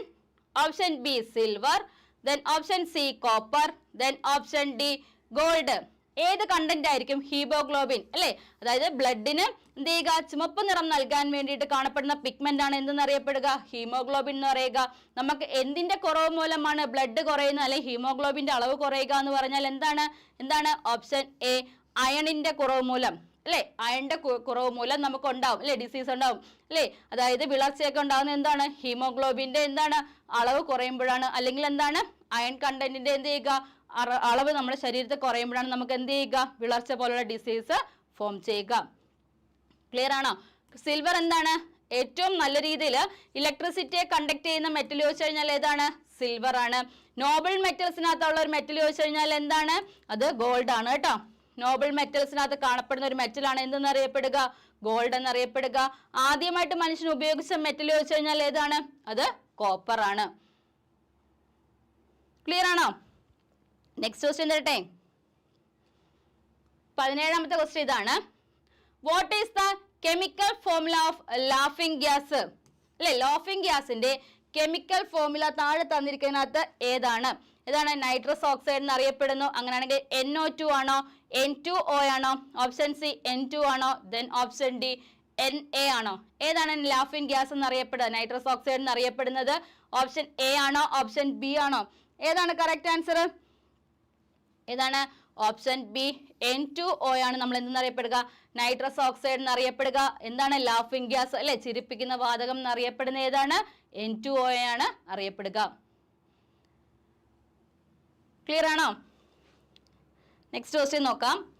option B silver then option C copper then option D gold ഏത് കണ്ടന്റ് ആയിരിക്കും ഹീമോഗ്ലോബിൻ അല്ലെ? അതായത് ബ്ലഡിന് എന്ത് ചെയ്യുക? ചുമപ്പ് നിറം നൽകാൻ വേണ്ടിയിട്ട് കാണപ്പെടുന്ന പിഗ്മെന്റ് ആണ് എന്തെന്ന് അറിയപ്പെടുക ഹീമോഗ്ലോബിൻ എന്ന് പറയുക. നമുക്ക് എന്തിന്റെ കുറവ് മൂലമാണ് ബ്ലഡ് കുറയുന്നത്? അല്ലെ ഹീമോഗ്ലോബിന്റെ അളവ് കുറയുക എന്ന് പറഞ്ഞാൽ എന്താണ്? എന്താണ്? ഓപ്ഷൻ എ അയണിന്റെ കുറവ് മൂലം. അല്ലെ? അയണിന്റെ കുറവ് മൂലം നമുക്ക് ഉണ്ടാവും അല്ലെ? ഡിസീസ് ഉണ്ടാവും. അല്ലെ? അതായത് വിളർച്ചയൊക്കെ ഉണ്ടാകുന്ന എന്താണ്? ഹീമോഗ്ലോബിന്റെ എന്താണ്? അളവ് കുറയുമ്പോഴാണ്. അല്ലെങ്കിൽ എന്താണ്? അയൺ കണ്ടന്റിന്റെ എന്ത് ചെയ്യുക? അളവ് നമ്മുടെ ശരീരത്തിൽ കുറയുമ്പോഴാണ് നമുക്ക് എന്ത് ചെയ്യുക? വിളർച്ച പോലുള്ള ഡിസീസ് ഫോം ചെയ്യുക. ക്ലിയർ ആണോ? സിൽവർ എന്താണ്? ഏറ്റവും നല്ല രീതിയിൽ ഇലക്ട്രിസിറ്റിയെ കണ്ടക്ട് ചെയ്യുന്ന മെറ്റൽ ചോദിച്ചു കഴിഞ്ഞാൽ ഏതാണ്? സിൽവർ ആണ്. നോബിൾ മെറ്റൽസിനകത്തുള്ള ഒരു മെറ്റൽ ചോദിച്ചു കഴിഞ്ഞാൽ എന്താണ്? അത് ഗോൾഡ് ആണ് കേട്ടോ. നോബിൾ മെറ്റൽസിനകത്ത് കാണപ്പെടുന്ന ഒരു മെറ്റലാണ് എന്തെന്ന് അറിയപ്പെടുക ഗോൾഡ് എന്നറിയപ്പെടുക. ആദ്യമായിട്ട് മനുഷ്യൻ ഉപയോഗിച്ച മെറ്റൽ ചോദിച്ചു കഴിഞ്ഞാൽ ഏതാണ്? അത് കോപ്പർ ആണ്. ക്ലിയർ ആണോ? നെക്സ്റ്റ് ക്വസ്റ്റ്യൻ തരട്ടെ? പതിനേഴാമത്തെ ക്വസ്റ്റ്യൻ ഇതാണ്. What is the chemical formula of laughing gas അല്ലെ ലാഫിംഗ് ഗ്യാസിന്റെ കെമിക്കൽ ഫോർമുല താഴെ തന്നിരിക്കുന്നതിനകത്ത് ഏതാണ്? ഇതാണ് നൈട്രസ് ഓക്സൈഡ് എന്ന് അറിയപ്പെടുന്നു അങ്ങനെയാണെങ്കിൽ എൻ ഒ ടു ആണോ? എൻ ടു ഒ ആണോ? ഓപ്ഷൻ സി എൻ ടു ആണോ? Then option D N A ആണോ? ഏതാണ് ലാഫിംഗ് ഗ്യാസ് എന്ന് അറിയപ്പെടുന്നത് നൈട്രസ് ഓക്സൈഡ് എന്ന് അറിയപ്പെടുന്നത് ഓപ്ഷൻ എ ആണോ? ഓപ്ഷൻ ബി ആണോ? ഏതാണ് കറക്റ്റ് ആൻസർ ഏതാണ്? Option B N two O ആണ്. നമ്മൾ എന്തെന്നറിയപ്പെടുക നൈട്രസ് ഓക്സൈഡ് എന്നറിയപ്പെടുക എന്താണ്? ലാഫിംഗ് ഗ്യാസ് അല്ലെ? ചിരിപ്പിക്കുന്ന വാതകം എന്നറിയപ്പെടുന്ന ഏതാണ്? എൻ ടു ഒ ആണ് അറിയപ്പെടുക. ക്ലിയർ ആണോ? നെക്സ്റ്റ് ക്വസ്റ്റ്യൻ നോക്കാം.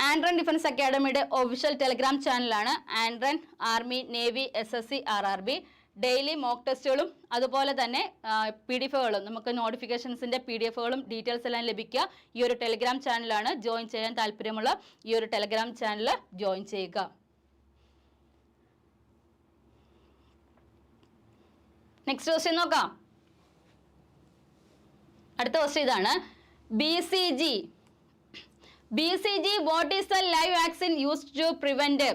ആൻഡ്രൻ ഡിഫൻസ് അക്കാഡമിയുടെ ഒഫീഷ്യൽ ടെലിഗ്രാം ചാനലാണ് ആൻഡ്രൻ army navy S S C R R B daily mock ടെസ്റ്റുകളും അതുപോലെ തന്നെ പി ഡി എഫുകളും നമുക്ക് നോട്ടിഫിക്കേഷൻസിന്റെ പി ഡി എഫുകളും ഡീറ്റെയിൽസ് എല്ലാം ലഭിക്കുക. ഈ ഒരു ടെലിഗ്രാം ചാനലാണ് ജോയിൻ ചെയ്യാൻ താല്പര്യമുള്ള ഈ ഒരു ടെലിഗ്രാം ചാനൽ ജോയിൻ ചെയ്യുക. നെക്സ്റ്റ് ക്വസ്റ്റ്യൻ നോക്കാം. അടുത്ത ക്വസ്റ്റ്യൻ ഇതാണ്. B C G B C G what is the live vaccine use to prevent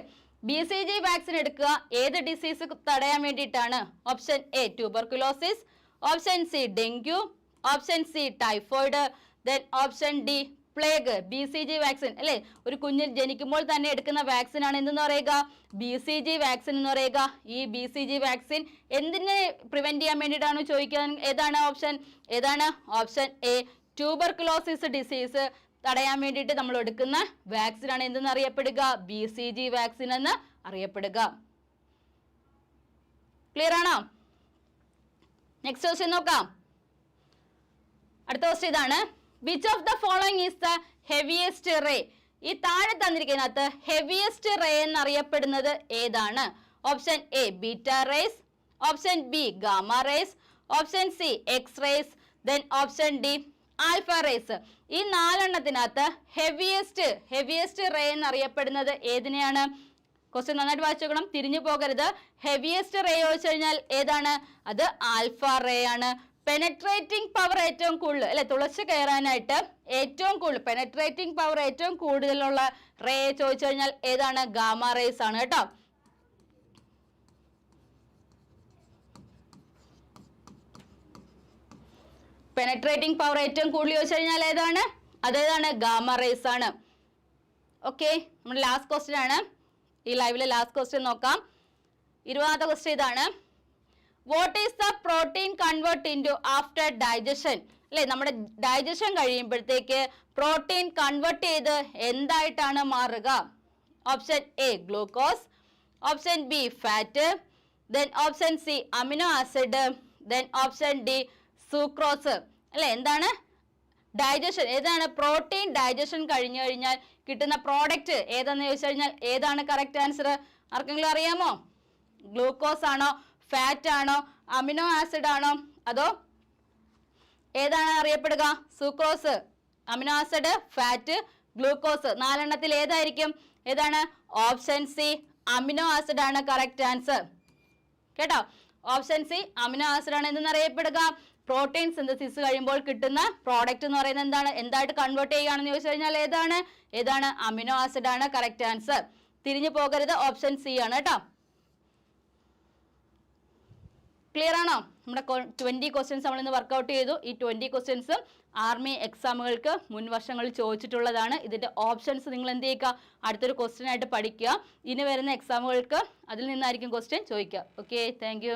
B C G vaccine എടുക്കുക. ഏത് ഡിസീസ് തടയാൻ വേണ്ടിയിട്ടാണ്? Option A tuberculosis option C dengue option C typhoid then option D plague B C G vaccine അല്ലേ? ഒരു കുഞ്ഞിൽ ജനിക്കുമ്പോൾ തന്നെ എടുക്കുന്ന വാക്സിൻ ആണ് എന്തെന്ന് പറയുക? ബി സി ജി വാക്സിൻ എന്ന് പറയുക. ഈ ബി സി ജി വാക്സിൻ എന്തിനെ പ്രിവെന്റ് ചെയ്യാൻ വേണ്ടിയിട്ടാണ് ചോദിക്കാൻ ഏതാണ് ഓപ്ഷൻ ഏതാണ് ഓപ്ഷൻ എ ട്യൂബർക്കുലോസിസ് ഡിസീസ് തടയാൻ വേണ്ടിയിട്ട് നമ്മൾ എടുക്കുന്ന വാക്സിൻ ആണ് എന്തെന്ന് അറിയപ്പെടുക? ബി സി ജി വാക്സിൻ എന്ന് അറിയപ്പെടുക. ക്ലിയർ ആണോ? നെക്സ്റ്റ് ക്വസ്റ്റ്യൻ നോക്കാം. അടുത്ത ക്വസ്റ്റ്യൻ ഇതാണ്. Which of the following is the heaviest ray ഈ താഴെ തന്നിരിക്കുന്നതിനകത്ത് ഹെവിയസ്റ്റ് റേ എന്നറിയപ്പെടുന്നത് ഏതാണ്? Option A beta rays option B gamma rays option C X rays then option D alpha rays. ഈ നാലെണ്ണത്തിനകത്ത് ഹെവിയസ്റ്റ് ഹെവിയസ്റ്റ് റേ എന്നറിയപ്പെടുന്നത് ഏതിനെയാണ്? ക്വസ്റ്റ്യൻ നന്നായിട്ട് വായിച്ചോക്കണം തിരിഞ്ഞു പോകരുത്. ഹെവിയസ്റ്റ് റേ ചോദിച്ചു കഴിഞ്ഞാൽ ഏതാണ്? അത് ആൽഫ റേ ആണ്. പെനട്രേറ്റിംഗ് പവർ ഏറ്റവും കൂടുതൽ അല്ലെ? തുളച്ച് കയറാനായിട്ട് ഏറ്റവും കൂടുതൽ പെനട്രേറ്റിംഗ് പവർ ഏറ്റവും കൂടുതലുള്ള റേ ചോദിച്ചു കഴിഞ്ഞാൽ ഏതാണ്? ഗാമ റേസ് ആണ് കേട്ടോ. പെനട്രേറ്റിംഗ് പവർ ഏറ്റവും കൂടുതൽ ചോദിച്ചു കഴിഞ്ഞാൽ ഏതാണ്? അതേതാണ് ഗാമ റേസ് ആണ്. ഓക്കെ നമ്മുടെ ലാസ്റ്റ് ക്വസ്റ്റ്യൻ ആണ്. ഈ ലൈവിലെ ലാസ്റ്റ് ക്വസ്റ്റ്യൻ നോക്കാം. ഇരുപതാമത്തെ ക്വസ്റ്റ്യൻ ഇതാണ്. What is the protein convert into after digestion അല്ലെ നമ്മുടെ ഡൈജഷൻ കഴിയുമ്പോഴത്തേക്ക് പ്രോട്ടീൻ കൺവേർട്ട് ചെയ്ത് എന്തായിട്ടാണ് മാറുക? Option A glucose option B fat then option C amino acid then option D sucrose അല്ലെ? എന്താണ്? ഡൈജഷൻ ഏതാണ്? പ്രോട്ടീൻ ഡൈജഷൻ കഴിഞ്ഞു കഴിഞ്ഞാൽ കിട്ടുന്ന പ്രോഡക്റ്റ് ഏതാന്ന് ചോദിച്ചു കഴിഞ്ഞാൽ ഏതാണ് കറക്റ്റ് ആൻസർ ആർക്കെങ്കിലും അറിയാമോ? ഗ്ലൂക്കോസ് ആണോ? ഫാറ്റ് ആണോ? അമിനോ ആസിഡ് ആണോ? അതോ ഏതാണ് അറിയപ്പെടുക? Sucrose amino acid fat glucose നാലെണ്ണത്തിൽ ഏതായിരിക്കും? ഏതാണ്? ഓപ്ഷൻ സി അമിനോ ആസിഡ് ആണ് കറക്റ്റ് ആൻസർ കേട്ടോ? ഓപ്ഷൻ സി അമിനോ ആസിഡ് ആണ്. എന്തെന്ന് അറിയപ്പെടുക പ്രോട്ടീൻ സിന്തസിസ് കഴിയുമ്പോൾ കിട്ടുന്ന പ്രോഡക്റ്റ് എന്ന് പറയുന്നത് എന്താണ്? എന്തായിട്ട് കൺവേർട്ട് ചെയ്യുകയാണെന്ന് ചോദിച്ചു കഴിഞ്ഞാൽ ഏതാണ്? ഏതാണ്? അമിനോ ആസിഡ് ആണ്. കറക്റ്റ് ആൻസർ തിരിഞ്ഞു പോകരുത്. ഓപ്ഷൻ സി ആണ് കേട്ടോ. ക്ലിയർ ആണോ? നമ്മുടെ ട്വന്റി ക്വസ്റ്റ്യൻസ് നമ്മൾ ഇന്ന് വർക്കൗട്ട് ചെയ്തു. ഈ ട്വന്റി ക്വസ്റ്റ്യൻസ് ആർമി എക്സാമുകൾക്ക് മുൻ വർഷങ്ങളിൽ ചോദിച്ചിട്ടുള്ളതാണ്. ഇതിന്റെ ഓപ്ഷൻസ് നിങ്ങൾ എന്ത് ചെയ്യുക? അടുത്തൊരു ക്വസ്റ്റ്യൻ ആയിട്ട് പഠിക്കുക. ഇനി വരുന്ന എക്സാമുകൾക്ക് അതിൽ നിന്നായിരിക്കും ക്വസ്റ്റ്യൻ ചോദിക്കുക. Okay thank